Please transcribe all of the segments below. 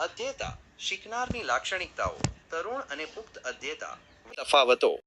અધ્યેતા, શીખનારની લાક્ષણિકતાઓ, તરુણ અને પુખ્ત અધ્યેતા તફાવતો.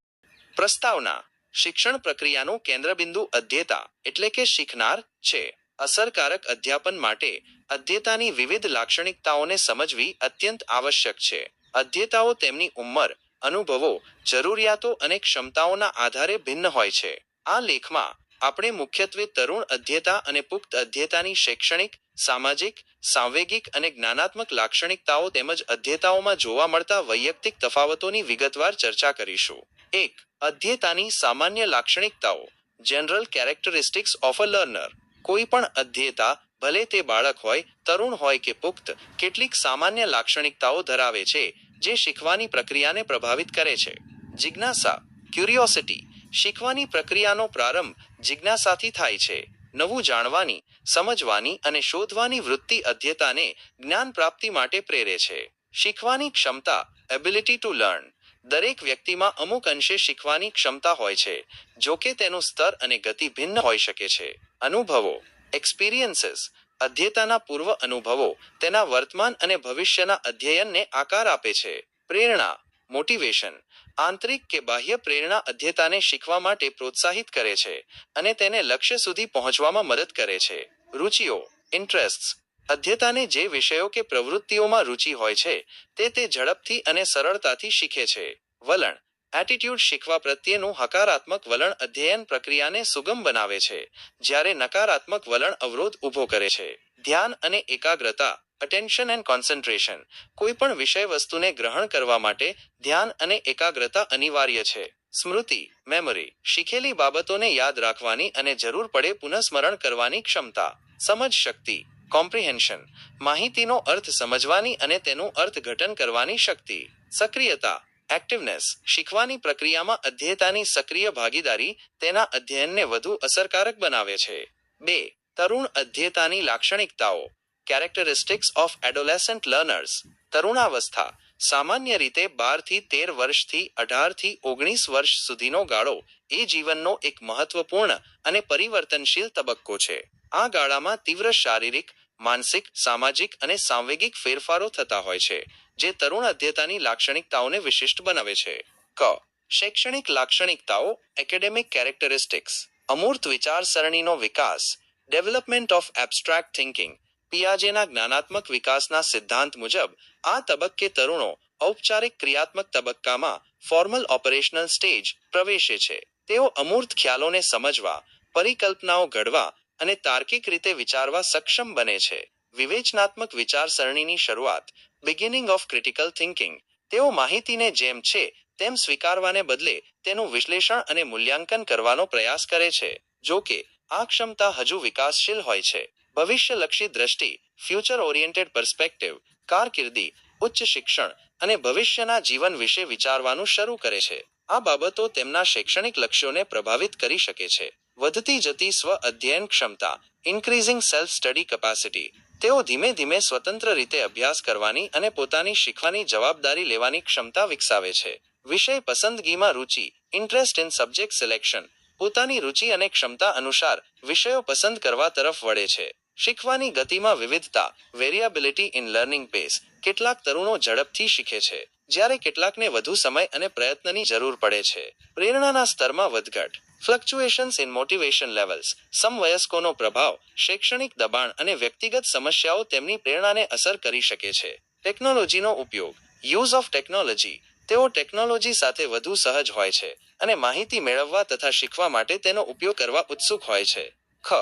પ્રસ્તાવના, શિક્ષણ પ્રક્રિયાનું કેન્દ્રબિંદુ અધ્યેતા એટલે કે શીખનાર છે. અસરકારક અધ્યાપન માટે અધ્યેતાની વિવિધ લાક્ષણિકતાઓને સમજવી અત્યંત આવશ્યક છે. અધ્યેતાઓ તેમની ઉંમર, અનુભવો, જરૂરિયાતો અને ક્ષમતાઓના આધારે ભિન્ન હોય છે. આ લેખમાં આપણે મુખ્યત્વે તરુણ અધ્યેતા અને પુખ્ત અધ્યેતાની શૈક્ષણિક સામાજિક, સાંવેગિક અને જ્ઞાનાત્મક લાક્ષણિકતાઓ તેમજ અધ્યેતાઓમાં જોવા મળતા વૈયક્તિક તફાવતોની વિગતવાર ચર્ચા કરીશું. એક, અધ્યેતાની સામાન્ય લાક્ષણિકતાઓ. General characteristics of a learner કોઈ પણ અધ્યેતા, ભલે તે બાળક હોય, તરુણ હોય કે પુખ્ત, કેટલીક સામાન્ય લાક્ષણિકતાઓ ધરાવે છે, જે શીખવાની પ્રક્રિયાને પ્રભાવિત કરે છે. જિજ્ઞાસા. ક્યુરિયોસિટી શીખવાની પ્રક્રિયાનો પ્રારંભ જિજ્ઞાસાથી થાય છે. નવું જાણવાની, સમજવાની અને શોધવાની વૃત્તિ અધ્યતાને જ્ઞાન પ્રાપ્તિ માટે પ્રેરે છે. શીખવાની ક્ષમતા એબિલિટી ટુ લર્ન દરેક વ્યક્તિમાં અમુક અંશે શીખવાની ક્ષમતા હોય છે, જો કે તેનું સ્તર અને ગતિ ભિન્ન હોઈ શકે છે. અનુભવો એક્સપિરિયન્સીસ અધ્યતાના પૂર્વ અનુભવો તેના વર્તમાન અને ભવિષ્યના અધ્યયનને આકાર આપે છે. પ્રેરણા મોટિવેશન આંતરિક કે બાહ્ય પ્રેરણા અધ્યતાને શીખવા માટે પ્રોત્સાહિત કરે છે અને તેને લક્ષ્ય સુધી પહોંચવામાં મદદ કરે છે. રુચિઓ ઇન્ટરેસ્ટ અધ્યતાને જે વિષયો કે પ્રવૃત્તિઓમાં રુચિ હોય છે, તે તે ઝડપથી અને સરળતાથી શીખે છે. વલણ એટીટ્યુડ શીખવા પ્રત્યેનું હકારાત્મક વલણ અધ્યયન પ્રક્રિયાને સુગમ બનાવે છે, જ્યારે નકારાત્મક વલણ અવરોધ ઊભો કરે છે. ધ્યાન અને એકાગ્રતા અટેન્શન એન્ડ કોન્સન્ટ્રેશન કોઈ પણ વિષય વસ્તુને ગ્રહણ કરવા માટે ધ્યાન અને એકાગ્રતા અનિવાર્ય છે. સ્મૃતિ મેમરી શીખેલી બાબતોને યાદ રાખવાની અને જરૂર પડે પુનઃસ્મરણ કરવાની ક્ષમતા. સમજ શક્તિ. કોમ્પ્રિહેન્શન માહિતીનો અર્થ સમજવાની અને તેનું અર્થઘટન કરવાની શક્તિ. સક્રિયતા. એક્ટિવનેસ શીખવાની પ્રક્રિયામાં અધ્યેતાની સક્રિય ભાગીદારી તેના અધ્યયનને વધુ અસરકારક બનાવે છે. બે. તરુણ અધ્યેતાની લાક્ષણિકતાઓ. કેરેક્ટરિસ્ટિક્સ ઓફ એડોલેસન્ટ લર્નર્સ તરુણાવસ્થા. સામાન્ય રીતે બારથી તેર વર્ષથી અઢારથી ઓગણીસ વર્ષ સુધીનો ગાળો એ જીવનનો એક મહત્વપૂર્ણ અને પરિવર્તનશીલ તબક્કો છે. આ ગાળામાં તીવ્ર શારીરિક, માનસિક, સામાજિક અને સાંવેગિક ફેરફારો થતા હોય છે, જે તરુણ અધ્યતાની લાક્ષણિકતાઓને વિશિષ્ટ બનાવે છે. ક. શૈક્ષણિક લાક્ષણિકતાઓ એકેડેમિક કેરેક્ટરિસ્ટિક્સ અમૂર્ત વિચારસરણીનો વિકાસ. ડેવલપમેન્ટ ઓફ એબ્સ્ટ્રેક્ટ થિંકિંગ પિયાજેના જ્ઞાનાત્મક વિકાસના સિદ્ધાંત મુજબ, આ તબક્કે તરુણો ઔપચારિક ક્રિયાત્મક તબક્કામાં ફોર્મલ ઓપરેશનલ સ્ટેજ પ્રવેશે છે. તેઓ અમૂર્ત ખ્યાલોને સમજવા, પરિકલ્પનાઓ ઘડવા અને તાર્કિક રીતે વિચારવા સક્ષમ બને છે. વિવેચનાત્મક વિચારસરણીની શરૂઆત બિગિનિંગ ઓફ ક્રિટિકલ થિંકિંગ તેઓ માહિતીને જેમ છે, તેમ સ્વીકારવાને બદલે તેનું વિશ્લેષણ અને મૂલ્યાંકન કરવાનો પ્રયાસ કરે છે, જો કે, આ ક્ષમતા હજુ વિકાસશીલ હોય છે. ભવિષ્યલક્ષી દ્રષ્ટિ ફ્યુચર ઓરિએન્ટેડ પર્સ્પેક્ટિવ કારકિર્દી, ઉચ્ચ શિક્ષણ અને ભવિષ્યના જીવન વિશે વિચારવાનું શરૂ કરે છે. આ બાબતો તેમના શૈક્ષણિક લક્ષ્યોને પ્રભાવિત કરી શકે છે. વધતી જતી સ્વ અધ્યયન ક્ષમતા ઇન્ક્રીઝિંગ સેલ્ફ સ્ટડી કેપેસિટી તેઓ ધીમે ધીમે સ્વતંત્ર રીતે અભ્યાસ કરવાની અને પોતાની શીખવાની જવાબદારી લેવાની ક્ષમતા વિકસાવે છે. વિષય પસંદગીમાં રુચિ ઇન્ટરેસ્ટ ઇન સબ્જેક્ટ સિલેક્શન પોતાની રુચિ અને ક્ષમતા અનુસાર વિષયો પસંદ કરવા તરફ વળે છે. શીખવાની ગતિમાં વિવિધતા વેરિયાબિલિટી ઇન લર્નિંગ પેસ કેટલાક તરુણો ઝડપથી શીખે છે. જ્યારે કેટલાકને વધુ સમય અને પ્રયત્નની જરૂર પડે છે. પ્રેરણાના સ્તરમાં વધઘટ ફ્લક્ચ્યુએશન્સ ઇન મોટિવેશન લેવલ્સ સમવયસ્કોનો પ્રભાવ, શૈક્ષણિક દબાણ અને વ્યક્તિગત સમસ્યાઓ તેમની પ્રેરણાને અસર કરી શકે છે. ટેકનોલોજીનો ઉપયોગ યુઝ ઓફ ટેકનોલોજી તેઓ ટેકનોલોજી સાથે વધુ સહજ હોય છે અને માહિતી મેળવવા તથા શીખવા માટે તેનો ઉપયોગ કરવા ઉત્સુક હોય છે. ખ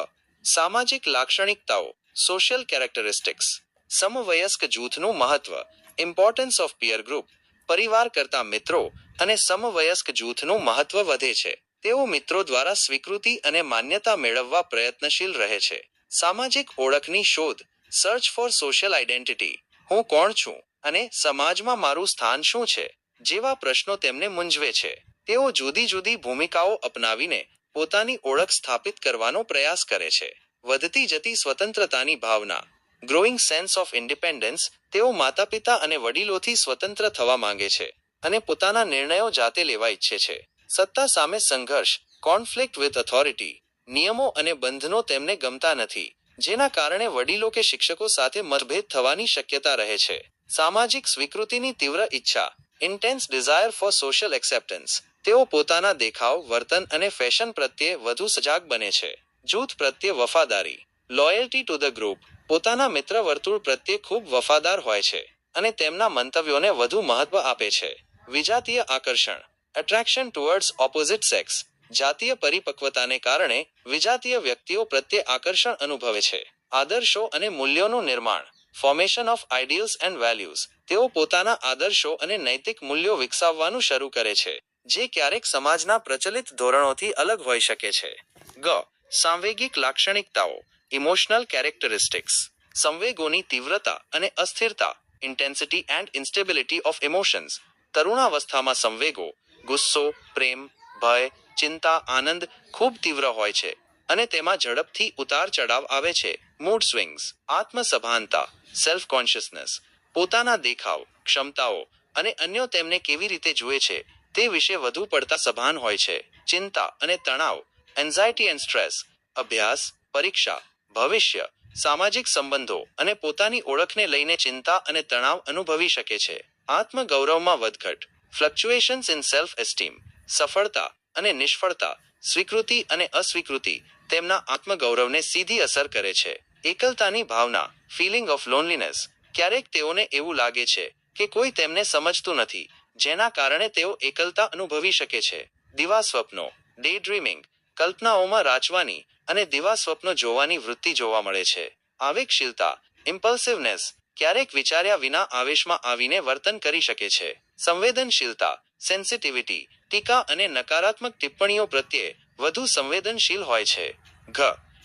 સામાજિક લાક્ષણિકતાઓ સોશિયલ કેરેક્ટરિસ્ટિક્સ સમવયસ્ક જૂથનું મહત્વ ઇમ્પોર્ટન્સ ઓફ પિયર ગ્રુપ પરિવાર કરતા મિત્રો અને સમવયસ્ક જૂથનું મહત્વ વધે છે. તેઓ મિત્રો દ્વારા સ્વીકૃતિ અને માન્યતા મેળવવા પ્રયત્નશીલ રહે છે. સામાજિક ઓળખની શોધ સર્ચ ફોર સોશિયલ આઇડેન્ટિટી હું કોણ છું અને સમાજમાં મારું સ્થાન શું છે, જેવા પ્રશ્નો તેમને મૂંઝવે છે. તેઓ જુદી જુદી ભૂમિકાઓ અપનાવીને પોતાની ઓળખ સ્થાપિત કરવાનો પ્રયાસ કરે છે. વધતી જતી સ્વતંત્રતાની ભાવના ગ્રોઈંગ સેન્સ ઓફ ઇન્ડિપેન્ડન્સ તેઓ માતા પિતા અને વડીલોથી સ્વતંત્ર થવા માંગે છે અને પોતાના નિર્ણયો જાતે લેવા ઈચ્છે છે. સત્તા સામે સંઘર્ષ કોન્ફ્લિક્ટ વિથ ઓથોરિટી નિયમો અને બંધનો તેમને ગમતા નથી, જેના કારણે વડીલો કે શિક્ષકો સાથે મતભેદ થવાની શક્યતા રહે છે. સામાજિક સ્વીકૃતિની તીવ્ર ઈચ્છા intense desire for social acceptance તેઓ પોતાના દેખાવ, વર્તન અને ફેશન પ્રત્યે વધુ સજાગ બને છે. જૂથ પ્રત્યે વફાદારી. લોયલ્ટી ટુ ધ ગ્રુપ પોતાના મિત્ર વર્તુળ પ્રત્યે ખૂબ વફાદાર હોય છે અને તેમના મંતવ્યોને વધુ મહત્વ આપે છે. વિજાતીય આકર્ષણ. એટ્રેક્શન ટુવર્ડ્સ ઓપોઝિટ સેક્સ જાતીય પરિપક્વતાને કારણે વિજાતીય વ્યક્તિઓ પ્રત્યે આકર્ષણ અનુભવે છે. આદર્શો અને મૂલ્યોનું નિર્માણ. Formation of ideals and values તેઓ પોતાના આદર્શો અને નૈતિક મૂલ્યો વિકસાવવાનું શરૂ કરે છે. જે ક્યારેક સમાજના પ્રચલિત ધોરણોથી અલગ હોઈ શકે છે. ગ. સાંવેગિક લાક્ષણિકતાઓ ઇમોશનલ કેરેક્ટરિસ્ટિક્સ સંવેગોની તીવ્રતા અને અસ્થિરતા intensity and instability of emotions તરુણાવસ્થામાં સંવેગો, ગુસ્સો, પ્રેમ, ભય, ચિંતા, આનંદ ખૂબ તીવ્ર હોય છે અને તેમાં ઝડપથી ઉતાર ચઢાવ આવે છે. મૂડ સ્વિંગ્સ આત્મસભાનતા સેલ્ફ કોન્શિયસનેસ પોતાના દેખાવ, ક્ષમતાઓ અને અન્યો તેમને કેવી રીતે જુએ છે તે વિશે વધુ પડતા સભાન હોય છે. ચિંતા અને તણાવ એન્ઝાયટી એન્ડ સ્ટ્રેસ અભ્યાસ, પરીક્ષા, ભવિષ્ય, સામાજિક સંબંધો અને પોતાની ઓળખને લઈને ચિંતા અને તણાવ અનુભવી શકે છે. આત્મગૌરવમાં વધઘટ ફ્લક્ચ્યુએશન્સ ઇન સેલ્ફ એસ્ટીમ સફળતા અને નિષ્ફળતા, સ્વીકૃતિ અને અસ્વીકૃતિ તેમના આત્મગૌરવને સીધી અસર કરે છે. એકલતાની ભાવના ફિલિંગ ઓફ લોનલીનેસ ક્યારેક તેઓને એવું લાગે છે કે કોઈ તેમને સમજતું નથી જેના કારણે તેઓ એકલતા અનુભવી શકે છે. દિવા સ્વપ્નો ડે ડ્રીમિંગ કલ્પનાઓમાં રાચવાની અને દિવા સ્વપ્નો જોવાની વૃત્તિ જોવા મળે છે. આવેગશીલતા ઇમ્પલ્સિવનેસ ક્યારેક વિચાર્યા વિના આવેશમાં આવીને વર્તન કરી શકે છે. સંવેદનશીલતા સેન્સિટિવિટી ટીકા અને નકારાત્મક ટિપ્પણીઓ પ્રત્યે વધુ સંવેદનશીલ હોય છે. ઘ,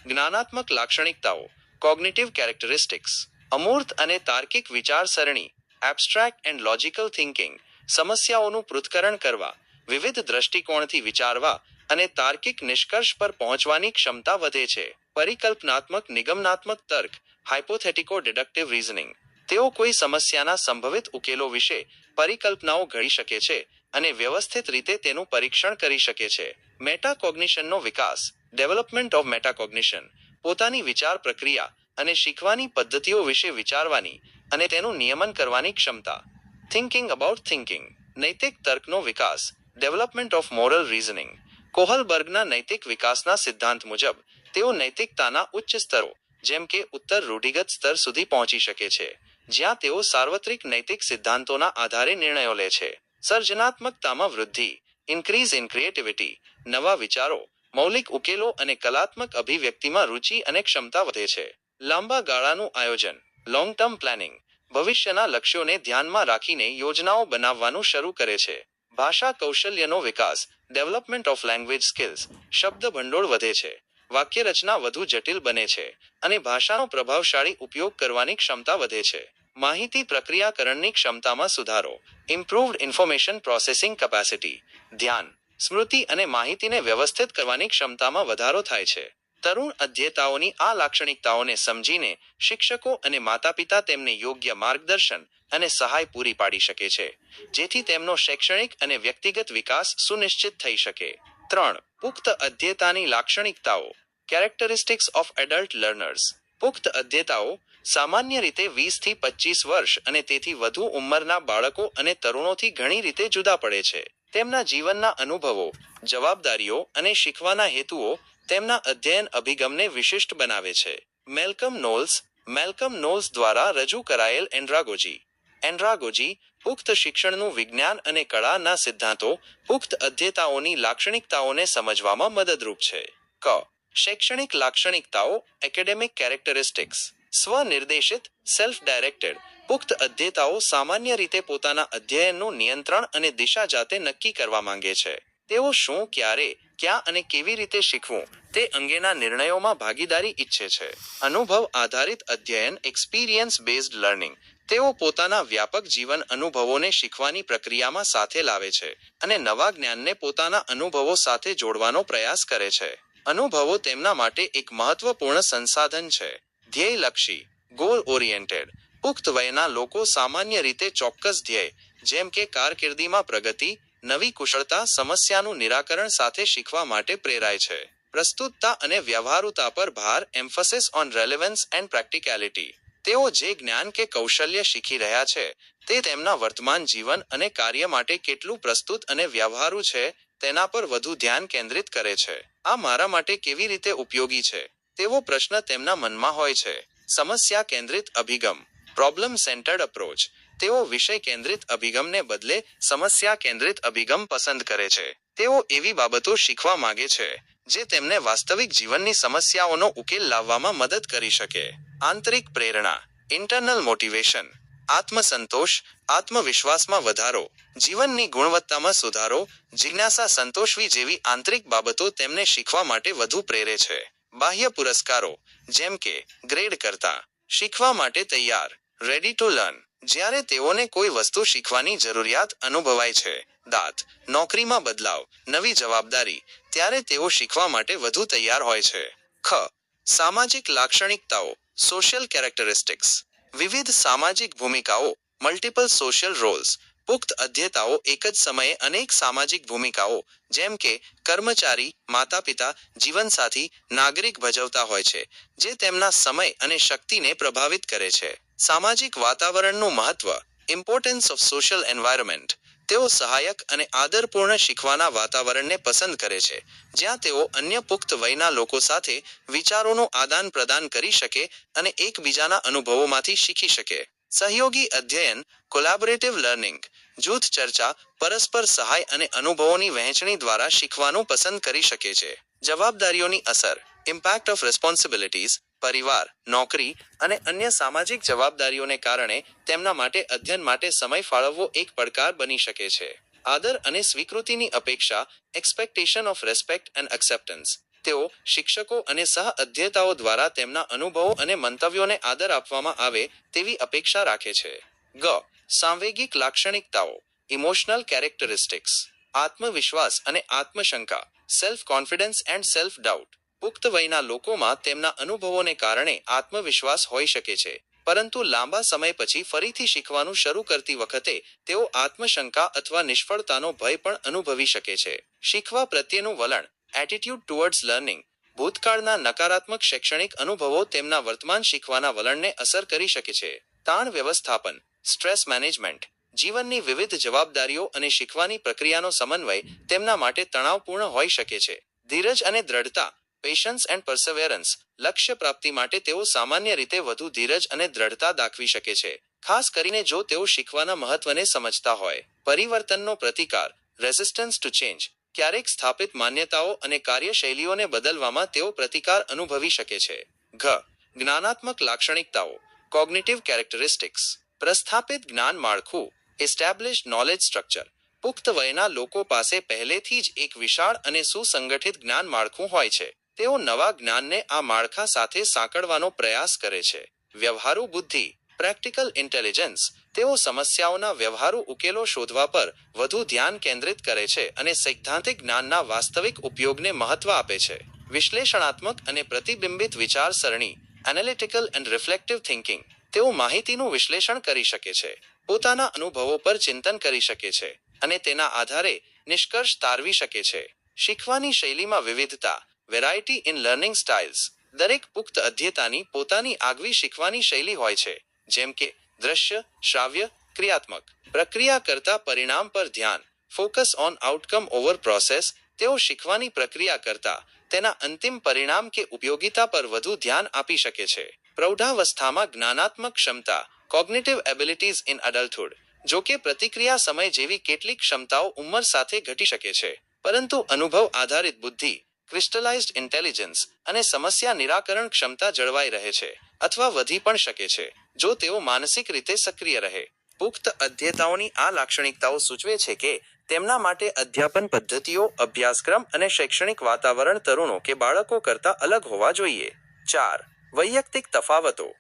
જ્ઞાનાત્મક લાક્ષણિકતાઓ કોગ્નિટિવ કેરેક્ટરિસ્ટિક્સ અમૂર્ત અને તાર્કિક વિચારસરણી એબ્સ્ટ્રેક્ટ એન્ડ લોજિકલ થિંકિંગ સમસ્યાઓનું પૃથ્થકરણ કરવા, વિવિધ દ્રષ્ટિકોણથી વિચારવા અને તાર્કિક નિષ્કર્ષ પર પહોંચવાની ક્ષમતા વધે છે. પરિકલ્પનાત્મક, નિગમનાત્મક તર્ક હાઇપોથેટિકો ડિડક્ટિવ રીઝનિંગ તેઓ કોઈ સમસ્યાના સંભવિત ઉકેલો વિશે પરિકલ્પનાઓ ઘડી શકે છે અને વ્યવસ્થિત રીતે તેનું પરીક્ષણ કરી શકે છે. મેટાકોગ્નિશનનો વિકાસ ડેવલપમેન્ટ ઓફ મેટાકોગ્નિશન પોતાની વિચાર પ્રક્રિયા અને શીખવાની પદ્ધતિઓ વિશે વિચારવાની અને તેનું નિયમન કરવાની ક્ષમતા. થિંકિંગ અબાઉટ થિંકિંગ નૈતિક તર્કનો વિકાસ ડેવલપમેન્ટ ઓફ મોરલ રીઝનિંગ કોહલબર્ગના નૈતિક વિકાસના સિદ્ધાંત મુજબ તેઓ નૈતિકતાના ઉચ્ચ સ્તરો જેમ કે ઉત્તર રૂઢિગત સ્તર સુધી પહોંચી શકે છે જ્યાં તેઓ સાર્વત્રિક નૈતિક સિદ્ધાંતોના આધારે નિર્ણયો લે છે સર્જનાત્મકતામાં વૃદ્ધિ ઇન્ક્રીઝ ઇન ક્રિએટિવિટી નવા વિચારો મૌલિક ઉકેલો અને કલાત્મક અભિવ્યક્તિમાં રુચિ અને ક્ષમતા વધે છે લાંબા ગાળાનું આયોજન લોંગ ટર્મ પ્લાનિંગ ભવિષ્યના લક્ષ્યોને ધ્યાનમાં રાખીને યોજનાઓ બનાવવાનું શરૂ કરે છે. ભાષા કૌશલ્યનો વિકાસ ડેવલપમેન્ટ ઓફ લેંગ્વેજ સ્કિલ્સ શબ્દ ભંડોળ વધે છે. વાક્ય રચના વધુ જટિલ બને છે અને ભાષાનો પ્રભાવશાળી ઉપયોગ કરવાની ક્ષમતા વધે છે. માહિતી પ્રક્રિયાકરણની ક્ષમતામાં સુધારો ઇમ્પ્રુવડ ઇન્ફોર્મેશન પ્રોસેસિંગ કેપેસિટી ધ્યાન, સ્મૃતિ અને માહિતીને વ્યવસ્થિત કરવાની ક્ષમતામાં વધારો થાય છે. તરુણ અધ્યેતાઓની આ લાક્ષણિકતાઓને સમજીને શિક્ષકો અને માતાપિતા તેમને યોગ્ય માર્ગદર્શન અને સહાય પૂરી પાડી શકે છે, જેથી તેમનો શૈક્ષણિક અને વ્યક્તિગત વિકાસ સુનિશ્ચિત થઈ શકે. ત્રણ, પુખ્ત અધ્યેતાની લાક્ષણિકતાઓ. કેરેક્ટરિસ્ટિક્સ ઓફ એડલ્ટ લર્નર્સ પુખ્ત અધ્યેતાઓ સામાન્ય રીતે વીસથી પચીસ વર્ષ અને તેથી વધુ ઉંમરના બાળકો અને તરુણોથી ઘણી રીતે જુદા પડે છે. તેમના જીવનના અનુભવો, જવાબદારીઓ અને શીખવાના હેતુઓ તેમના અધ્યયન અભિગમને વિશિષ્ટ બનાવે છે. મેલ્કમ નોલ્સ મેલ્કમ નોલ્સ દ્વારા રજૂ કરાયેલ એન્ડ્રાગોજી. એન્ડ્રાગોજી પુખ્ત શિક્ષણનું વિજ્ઞાન અને કળાના સિદ્ધાંતો, પુખ્ત અધ્યેતાઓની લાક્ષણિકતાઓને સમજવામાં મદદરૂપ છે. ક. શૈક્ષણિક લાક્ષણિકતાઓ એકેડેમિક કેરેક્ટરિસ્ટિક્સ સ્વનિર્દેશિત સેલ્ફ ડાયરેક્ટેડ પુખ્ત અધ્યેતાઓ સામાન્ય રીતે પોતાના અધ્યયનનું નિયંત્રણ અને દિશા જાતે નક્કી કરવા માંગે છે. તેઓ શું, ક્યારે ક્યાં અને કેવી રીતે શીખવું, તે અંગેના નિર્ણયોમાં ભાગીદારી ઈચ્છે છે. અનુભવ આધારિત અધ્યયન એક્સપિરિયન્સ બેઝડ લર્નિંગ તેઓ પોતાના વ્યાપક જીવન અનુભવોને શીખવાની પ્રક્રિયામાં સાથે લાવે છે અને નવા જ્ઞાનને પોતાના અનુભવો સાથે જોડવાનો પ્રયાસ કરે છે. અનુભવો તેમના માટે એક મહત્વપૂર્ણ સંસાધન છે. ધ્યેયલક્ષી ગોલ ઓરિએન્ટેડ પુખ્ત વયના લોકો સામાન્ય રીતે ચોક્કસ ધ્યેય, જેમ કે કારકિર્દીમાં પ્રગતિ નવી કુશળતા સમસ્યાનું નિરાકરણ સાથે શીખવા માટે પ્રેરાય છે. પ્રસ્તુતતા અને વ્યવહારુતા પર ભાર emphasis on relevance and practicality તેઓ જે જ્ઞાન કે કૌશલ્ય શીખી રહ્યા છે, તે તેમના વર્તમાન જીવન અને કાર્ય માટે કેટલું પ્રસ્તુત અને વ્યવહારુ છે, તેના પર વધુ ધ્યાન કેન્દ્રિત કરે છે. આ મારા માટે કેવી રીતે ઉપયોગી છે? તેવો પ્રશ્ન તેમના મનમાં હોય છે. સમસ્યા કેન્દ્રિત અભિગમ. પ્રોબ્લેમ સેન્ટર્ડ અપ્રોચ તેઓ વિષય કેન્દ્રિત અભિગમને બદલે સમસ્યા કેન્દ્રિત અભિગમ પસંદ કરે છે. તેઓ એવી બાબતો શીખવા માંગે છે, જે તેમને વાસ્તવિક જીવનની સમસ્યાઓનો ઉકેલ લાવવામાં મદદ કરી શકે. આંતરિક પ્રેરણા ઇન્ટરનલ મોટિવેશન આત્મસંતોષ, આત્મવિશ્વાસમાં વધારો, જીવનની ગુણવત્તામાં સુધારો, જિજ્ઞાસા સંતોષવી જેવી આંતરિક બાબતો તેમને શીખવા માટે વધુ પ્રેરે છે. બાહ્ય પુરસ્કારો, જેમ કે ગ્રેડ કરતા, શીખવા માટે તૈયાર રેડી ટુ લર્ન જ્યારે તેઓને કોઈ વસ્તુ શીખવાની જરૂરિયાત અનુભવાય છે, દાંત, નોકરીમાં બદલાવ, નવી જવાબદારી, ત્યારે તેઓ શીખવા માટે વધુ તૈયાર હોય છે. ખ, સામાજિક લાક્ષણિકતાઓ સોશિયલ કેરેક્ટરિસ્ટિક્સ વિવિધ સામાજિક ભૂમિકાઓ મલ્ટિપલ સોશિયલ રોલ્સ પુખ્ત અધ્યેતાઓ એક જ સમયે અનેક સામાજિક ભૂમિકાઓ, જેમ કે કર્મચારી માતા પિતા જીવનસાથી, નાગરિક ભજવતા હોય છે, જે તેમના સમય અને શક્તિને પ્રભાવિત કરે છે. સામાજિક વાતાવરણનું મહત્વ ઇમ્પોર્ટન્સ ઓફ સોશિયલ એન્વાયરમેન્ટ તેઓ સહાયક અને આદરપૂર્ણ શીખવાના વાતાવરણને પસંદ કરે છે, જ્યાં તેઓ અન્ય પુખ્ત વયના લોકો સાથે વિચારોનું આદાન પ્રદાન કરી શકે અને એકબીજાના અનુભવોમાંથી શીખી શકે. સહયોગી અધ્યયન કોલેબોરેટિવ લર્નિંગ જૂથ ચર્ચા, પરસ્પર સહાય અને અનુભવોની વહેંચણી દ્વારા શીખવાનું પસંદ કરી શકે છે. જવાબદારીઓની અસર ઇમ્પેક્ટ ઓફ રિસ્પોન્સિબિલિટીઝ પરિવાર, નોકરી અને અન્ય સામાજિક જવાબદારીઓને કારણે તેમના માટે અધ્યયન માટે સમય ફાળવવો એક પડકાર બની શકે છે. આદર અને સ્વીકૃતિની અપેક્ષા expectation of respect and acceptance તેઓ શિક્ષકો અને સહ અધ્યેતાઓ દ્વારા તેમના અનુભવો અને મંતવ્યોને આદર આપવામાં આવે તેવી અપેક્ષા રાખે છે. ગ સાંવેગિક લાક્ષણિકતાઓ ઇમોશનલ કેરેક્ટરિસ્ટિક્સ આત્મવિશ્વાસ અને આત્મશંકા self confidence and self doubt પુખ્ત વયના લોકોમાં તેમના અનુભવોને કારણે આત્મવિશ્વાસ હોઈ શકે છે. પરંતુ લાંબા સમય પછી ફરીથી શીખવાનું શરૂ કરતી વખતે તેઓ આત્મશંકા અથવા નિષ્ફળતાનો ભય પણ અનુભવી શકે છે. શીખવા પ્રત્યેનું વલણ એટીટ્યુડ ટુવર્ડ્સ લર્નિંગ ભૂતકાળના નકારાત્મક શૈક્ષણિક અનુભવો તેમના વર્તમાન શીખવાના વલણને અસર કરી શકે છે. તાણ વ્યવસ્થાપન સ્ટ્રેસ મેનેજમેન્ટ. જીવનની વિવિધ જવાબદારીઓ અને શીખવાની પ્રક્રિયાનો સમન્વય તેમના માટે તણાવપૂર્ણ હોઈ શકે છે. ધીરજ અને દ્રઢતા પેશન્સ એન્ડ પરસેવેરન્સ લક્ષ્ય પ્રાપ્તિ માટે તેઓ સામાન્ય રીતે વધુ ધીરજ અને દ્રઢતા દાખવી શકે છે. ખાસ કરીને જો તેઓ શીખવાના મહત્વને સમજતા હોય. પરિવર્તનનો પ્રતિકાર રેઝિસ્ટન્સ ટુ ચેન્જ ક્યારેક સ્થાપિત માન્યતાઓ અને કાર્યશૈલીઓને બદલવામાં તેઓ પ્રતિકાર અનુભવી શકે છે. ઘ, જ્ઞાનાત્મક લાક્ષણિકતાઓ કોગ્નિટિવ કેરેક્ટરિસ્ટિક્સ પ્રસ્થાપિત જ્ઞાન માળખું એસ્ટેબ્લિશ નોલેજ સ્ટ્રક્ચર પુખ્ત વયના લોકો પાસે પહેલેથી જ એક વિશાળ અને સુસંગઠિત જ્ઞાન માળખું હોય છે. તેઓ નવા જ્ઞાનને આ માળખા સાથે સાંકળવાનો પ્રયાસ કરે છે. વ્યવહારુ બુદ્ધિ, પ્રેક્ટિકલ ઇન્ટેલિજન્સ, તેઓ સમસ્યાઓના વ્યવહારુ ઉકેલો શોધવા પર વધુ ધ્યાન કેન્દ્રિત કરે છે અને સૈદ્ધાંતિક જ્ઞાનના વાસ્તવિક ઉપયોગને મહત્વ આપે છે. વિશ્લેષણાત્મક અને પ્રતિબિંબિત વિચારસરણી એનાલિટિકલ એન્ડ રિફ્લેક્ટિવ થિંકિંગ તેઓ માહિતીનું વિશ્લેષણ કરી શકે છે, પોતાના અનુભવો પર ચિંતન કરી શકે છે અને તેના આધારે નિષ્કર્ષ તારવી શકે છે. શીખવાની શૈલીમાં વિવિધતા વેરાયટી ઇન લર્નિંગ સ્ટાઇલ્સ દરેક પુખ્ત અધ્યતાની પોતાની આગવી શીખવાની શૈલી હોય છે, જેમ કે દ્રશ્ય, શ્રાવ્ય, ક્રિયાત્મક. પ્રક્રિયા કરતા પરિણામ પર ધ્યાન focus on outcome over process તેઓ શીખવાની પ્રક્રિયા કરતા તેના અંતિમ પરિણામ કે ઉપયોગિતા પર વધુ ધ્યાન આપી શકે છે. પ્રૌઢાવસ્થામાં જ્ઞાનાત્મક ક્ષમતા કોગ્નેટિવ એબિલિટીઝ ઇન અડલ્ટહુડ જો કે પ્રતિક્રિયા સમય જેવી કેટલીક ક્ષમતાઓ ઉંમર સાથે ઘટી શકે છે. પરંતુ અનુભવ આધારિત બુદ્ધિ ક્રિસ્ટલાઇઝ્ડ ઇન્ટેલિજન્સ અને સમસ્યા નિરાકરણ ક્ષમતા જળવાઈ રહે છે અથવા વધી પણ શકે છે, જો તેઓ માનસિક રીતે સક્રિય રહે. પુખ્ત અધ્યેતાઓની આ લાક્ષણિકતાઓ સૂચવે છે કે તેમના માટે અધ્યાપન પદ્ધતિઓ, અભ્યાસક્રમ અને શૈક્ષણિક વાતાવરણ તરુણો કે બાળકો કરતાં અલગ હોવા જોઈએ. ચાર વૈયક્તિક તફાવતો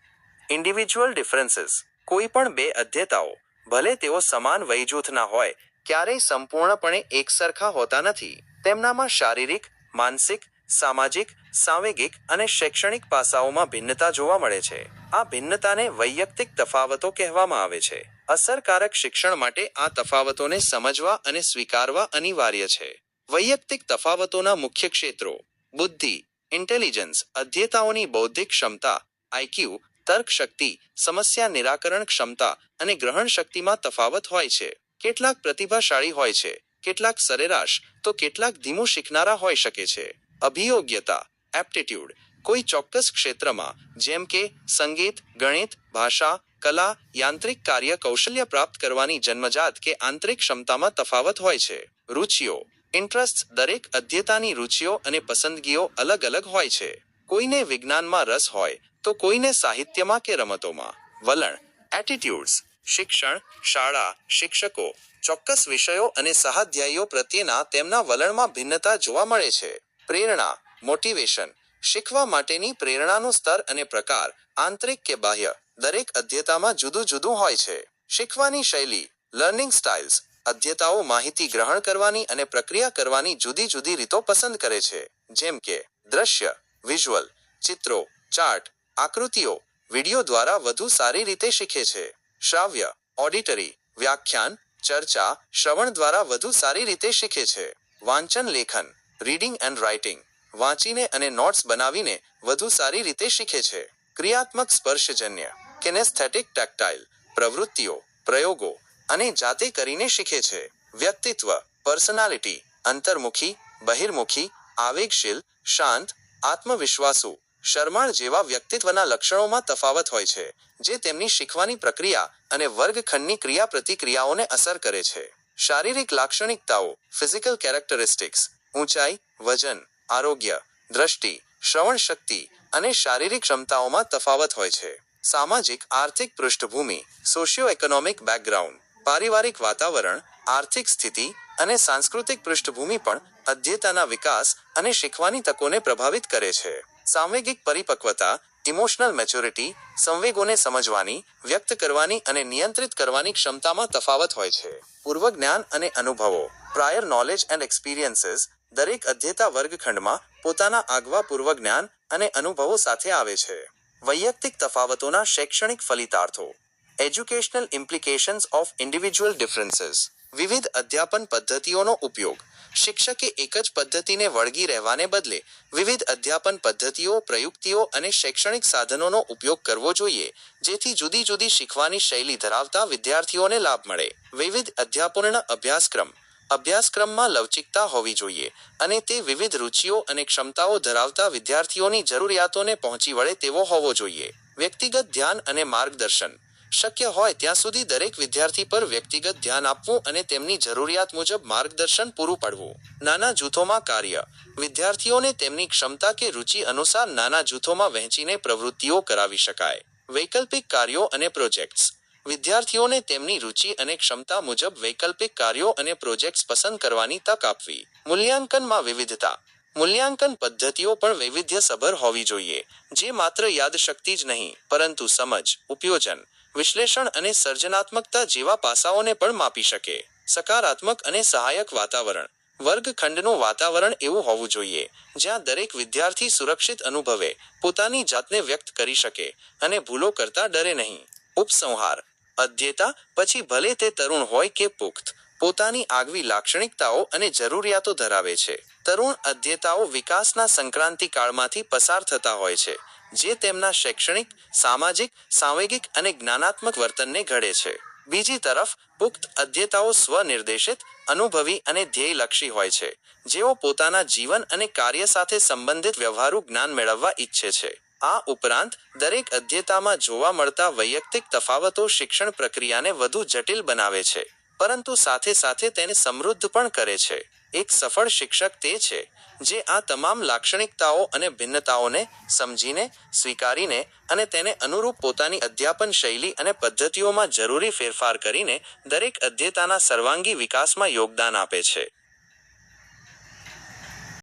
ઇન્ડિવિજ્યુઅલ ડિફરન્સીસ કોઈ પણ બે અધ્યેતાઓ, ભલે તેઓ સમાન વયજૂથના હોય, ક્યારેય સંપૂર્ણપણે એકસરખા હોતા નથી. તેમનામાં શારીરિક, માનસિક, સામાજિક, સાંવેગિક અને શૈક્ષણિક પાસાઓમાં ભિન્નતા જોવા મળે છે. આ ભિન્નતાને વૈયક્તિક તફાવતો કહેવામાં આવે છે. અસરકારક શિક્ષણ માટે આ તફાવતોને સમજવા અને સ્વીકારવા અનિવાર્ય છે. વૈયક્તિક તફાવતોના મુખ્ય ક્ષેત્રો, બુદ્ધિ ઇન્ટેલિજન્સ અધ્યેતાઓની બૌદ્ધિક ક્ષમતા આઈક્યુ તર્ક શક્તિ સમસ્યા નિરાકરણ ક્ષમતા અને ગ્રહણ શક્તિમાં તફાવત હોય છે. કેટલાક પ્રતિભાશાળી હોય છે, કેટલાક સરેરાશ, તો કેટલાક ધીમું શીખનારા હોઈ શકે છે. અભિયોગ્યતા એપ્ટિટ્યૂડ કોઈ ચોક્કસ ક્ષેત્રમાં, જેમ કે સંગીત, ગણિત, ભાષા, કલા, યાંત્રિક કાર્ય કૌશલ્ય પ્રાપ્ત કરવાની જન્મજાત કે આંતરિક ક્ષમતામાં તફાવત હોય છે. રુચિઓ ઇન્ટરેસ્ટ દરેક અધ્યતાની રુચિઓ અને પસંદગીઓ અલગ અલગ હોય છે. કોઈને વિજ્ઞાનમાં રસ હોય, તો કોઈને સાહિત્યમાં કે રમતોમાં. વલણ એટીટ્યુડ્સ શિક્ષણ, શાળા, શિક્ષકો, ચોક્કસ વિષયો અને સહાધ્યાયીઓ પ્રત્યેના તેમના વલણમાં ભિન્નતા જોવા મળે છે. પ્રેરણા મોટિવેશન શીખવા માટેની પ્રેરણાનું સ્તર અને પ્રકાર, આંતરિક કે બાહ્ય, દરેક અધ્યતામાં જુદું જુદું હોય છે. શીખવાની શૈલી લર્નિંગ સ્ટાઇલ્સ અધ્યતાઓ માહિતી ગ્રહણ કરવાની અને પ્રક્રિયા કરવાની જુદી જુદી રીતો પસંદ કરે છે. જેમ કે, દ્રશ્ય, વિઝ્યુઅલ, ચિત્રો, ચાર્ટ, આકૃતિઓ, વીડિયો દ્વારા વધુ સારી રીતે શીખે છે. શ્રાવ્ય, ઓડિટરી, વ્યાખ્યાન, ચર્ચા, શ્રવણ દ્વારા વધુ સારી રીતે શીખે છે. વાંચન લેખન, રીડિંગ એન્ડ રાઇટિંગ, વાંચીને અને નોટ્સ બનાવીને વધુ સારી રીતે શીખે છે. ક્રિયાત્મક સ્પર્શજન્ય, કેનેસ્થેટિક ટેક્ટાઇલ, પ્રવૃત્તિઓ, પ્રયોગો અને જાતે કરીને શીખે છે. વ્યક્તિત્વ પર્સનાલિટી અંતર્મુખી, બહિર્મુખી, આવેગશીલ, શાંત, આત્મવિશ્વાસુ, શરમાળ જેવા વ્યક્તિત્વના લક્ષણોમાં તફાવત હોય છે, જે તેમની શીખવાની પ્રક્રિયા અને વર્ગખંડની ક્રિયા પ્રતિક્રિયાઓને અસર કરે છે. શારીરિક લાક્ષણિકતાઓ ફિઝિકલ કેરેક્ટરિસ્ટિક્સ ઊંચાઈ, વજન, આરોગ્ય, દ્રષ્ટિ શ્રવણ શક્તિ અને શારીરિક ક્ષમતાઓમાં તફાવત હોય છે. સામાજિક, આર્થિક પૃષ્ઠભૂમિ સોશિયો ઇકોનોમિક બેકગ્રાઉન્ડ પારિવારિક વાતાવરણ, આર્થિક સ્થિતિ અને સાંસ્કૃતિક પૃષ્ઠભૂમિ પણ અધ્યેતાના વિકાસ અને શીખવાની તકોને પ્રભાવિત કરે છે. સાંવેગિક પરિપક્વતા, ઇમોશનલ મેચ્યોરિટી, સંવેગોને સમજવાની, વ્યક્ત કરવાની અને નિયંત્રિત કરવાની ક્ષમતામાં તફાવત હોય છે. પૂર્વ જ્ઞાન અને અનુભવો, પ્રાયર નોલેજ એન્ડ એક્સપિરિયન્સીસ દરેક અધ્યેતા વર્ગખંડમાં પોતાના આગવા પૂર્વ જ્ઞાન અને અનુભવો સાથે આવે છે. વૈયક્તિક તફાવતોના શૈક્ષણિક ફલિતાર્થો educational implications of individual differences વિવિધ અધ્યાપન પદ્ધતિઓનો ઉપયોગ. શિક્ષકે એક જ પદ્ધતિને વળગી રહેવાને બદલે વિવિધ અધ્યાપન પદ્ધતિઓ, પ્રયુક્તિઓ અને શૈક્ષણિક સાધનોનો ઉપયોગ કરવો જોઈએ, જેથી જુદી જુદી શીખવાની શૈલી ધરાવતા વિદ્યાર્થીઓને લાભ મળે. વિવિધ અધ્યાપૂર્ણ અભ્યાસક્રમ. અભ્યાસક્રમમાં લવચિકતા હોવી જોઈએ અને તે વિવિધ રુચિઓ અને ક્ષમતાઓ ધરાવતા વિદ્યાર્થીઓની જરૂરિયાતોને પહોંચી વળે તેવો હોવો જોઈએ. વ્યક્તિગત ધ્યાન અને માર્ગદર્શન. શક્ય હોય ત્યાં સુધી દરેક વિદ્યાર્થી પર વ્યક્તિગત ધ્યાન આપવું અને તેમની જરૂરિયાત મુજબ માર્ગદર્શન પૂરું પાડવું. નાના જૂથોમાં કાર્ય. વિદ્યાર્થીઓને તેમની ક્ષમતા કે રુચિ અનુસાર નાના જૂથોમાં વહેંચીને પ્રવૃત્તિઓ કરાવી શકાય. વૈકલ્પિક કાર્યો અને પ્રોજેક્ટ્સ. વિદ્યાર્થીઓને તેમની રુચિ અને ક્ષમતા મુજબ વૈકલ્પિક કાર્યો અને પ્રોજેક્ટ્સ પસંદ કરવાની તક આપવી. મૂલ્યાંકનમાં વિવિધતા. મૂલ્યાંકન પદ્ધતિઓ પણ વૈવિધ્યસભર હોવી જોઈએ, જે માત્ર યાદશક્તિ જ નહીં, પરંતુ સમજ, ઉપયોજન વિશ્લેષણ અને સર્જનાત્મકતા જેવા પાસાઓને પણ માપી શકે. સકારાત્મક અને સહાયક વાતાવરણ. વર્ગખંડનું વાતાવરણ એવું હોવું જોઈએ, જ્યાં દરેક વિદ્યાર્થી સુરક્ષિત અનુભવે, પોતાની જાતને વ્યક્ત કરી શકે, અને ભૂલો કરતા ડરે નહીં. ઉપસંહાર. અધ્યેતા, પછી ભલે તે તરુણ હોય કે પુખ્ત, પોતાની આગવી લાક્ષણિકતાઓ અને જરૂરિયાતો ધરાવે છે. તરુણ અધ્યેતાઓ વિકાસના સંક્રાંતિ કાળમાંથી પસાર થતા હોય છે. જે તેમના શૈક્ષણિક, સામાજિક, સાંવેગિક અને જ્ઞાનાત્મક વર્તનને ઘડે છે. બીજી તરફ, પુખ્ત અધ્યતાઓ સ્વનિર્દેશિત, અનુભવી અને ધ્યેયલક્ષી હોય છે, જેઓ પોતાના જીવન અને કાર્ય સાથે સંબંધિત વ્યવહારુ જ્ઞાન મેળવવા ઈચ્છે છે. આ ઉપરાંત, દરેક અધ્યતામાં જોવા મળતા વૈયક્તિક તફાવતો શિક્ષણ પ્રક્રિયાને વધુ જટિલ બનાવે છે, પરંતુ સાથે સાથે તેને સમૃદ્ધ પણ કરે છે. એક સફળ શિક્ષક તે છે જે આ તમામ લાક્ષણિકતાઓ અને ભિન્નતાઓને સમજીને, સ્વીકારીને અને તેને અનુરૂપ પોતાની અધ્યાપન શૈલી અને પદ્ધતિઓમાં જરૂરી ફેરફાર કરીને દરેક અધ્યેતાના સર્વાંગી વિકાસમાં યોગદાન આપે છે.